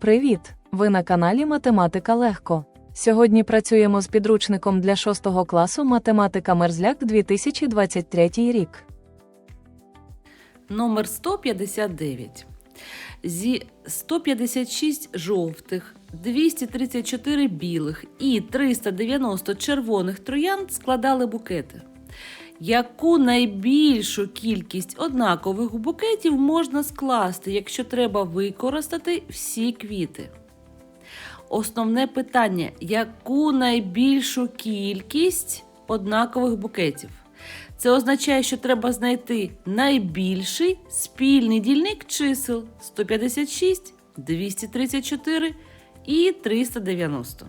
Привіт! Ви на каналі Математика Легко. Сьогодні працюємо з підручником для 6 класу Математика Мерзляк 2023 рік. Номер 159. Зі 156 жовтих, 234 білих і 390 червоних троянд складали букети. Яку найбільшу кількість однакових букетів можна скласти, якщо треба використати всі квіти? Основне питання: яку найбільшу кількість однакових букетів? Це означає, що треба знайти найбільший спільний дільник чисел 156, 234 і 390.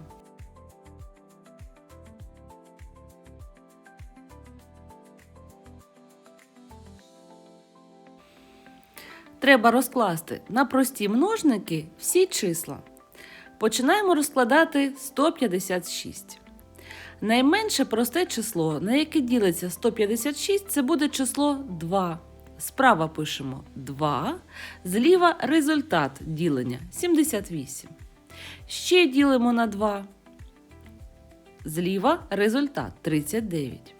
Треба розкласти на прості множники всі числа. Починаємо розкладати 156. Найменше просте число, на яке ділиться 156, це буде число 2. Справа пишемо 2, зліва результат ділення 78. Ще ділимо на 2. Зліва результат 39.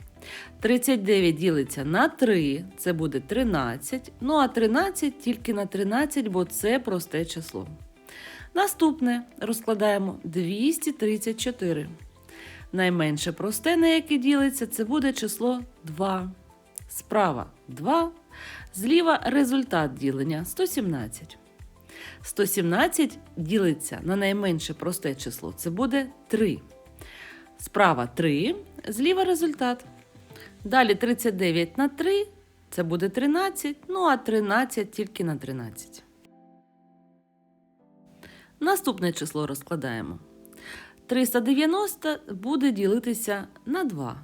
39 ділиться на 3, це буде 13. Ну а 13 тільки на 13, бо це просте число. Наступне розкладаємо 234. Найменше просте, на яке ділиться, це буде число 2. Справа 2. Зліва результат ділення 117. 117 ділиться на найменше просте число. Це буде 3. Справа 3. Зліва результат. Далі 39 на 3. Це буде 13. Ну а 13 тільки на 13. Наступне число розкладаємо. 390 буде ділитися на 2.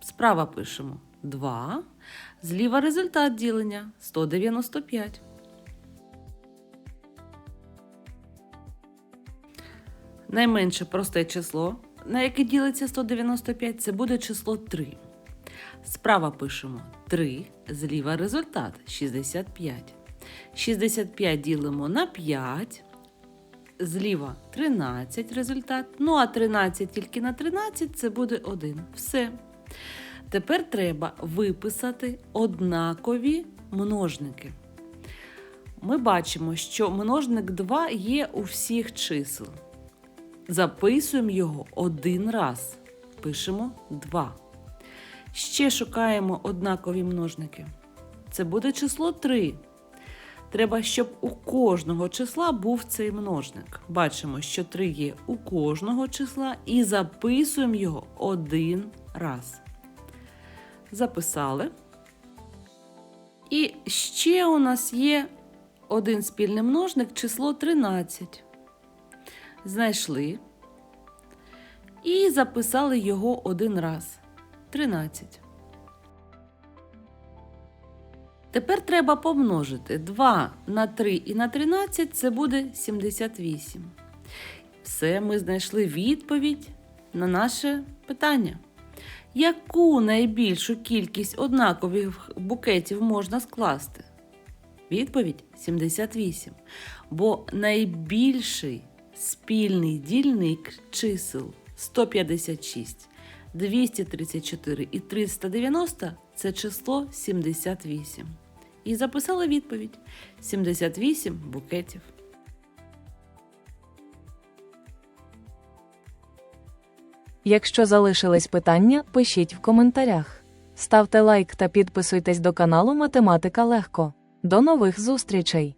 Справа пишемо 2. Зліва результат ділення 195. Найменше просте число, на яке ділиться 195, це буде число 3. Справа пишемо 3, зліва результат 65. 65 ділимо на 5 зліва 13 результат. Ну а 13 тільки на 13 це буде 1. Все. Тепер треба виписати однакові множники. Ми бачимо, що множник 2 є у всіх чисел. Записуємо його один раз. Пишемо 2. Ще шукаємо однакові множники. Це буде число 3. Треба, щоб у кожного числа був цей множник. Бачимо, що 3 є у кожного числа і записуємо його один раз. Записали. І ще у нас є один спільний множник число 13. Знайшли. І записали його один раз. 13. Тепер треба помножити 2 на 3 і на 13 це буде 78. Все, ми знайшли відповідь на наше питання. Яку найбільшу кількість однакових букетів можна скласти? Відповідь 78. Бо найбільший спільний дільник чисел 156, 234 і 390 це число 78. І записала відповідь: 78 букетів. Якщо залишились питання, пишіть в коментарях. Ставте лайк та підписуйтесь до каналу Математика Легко. До нових зустрічей!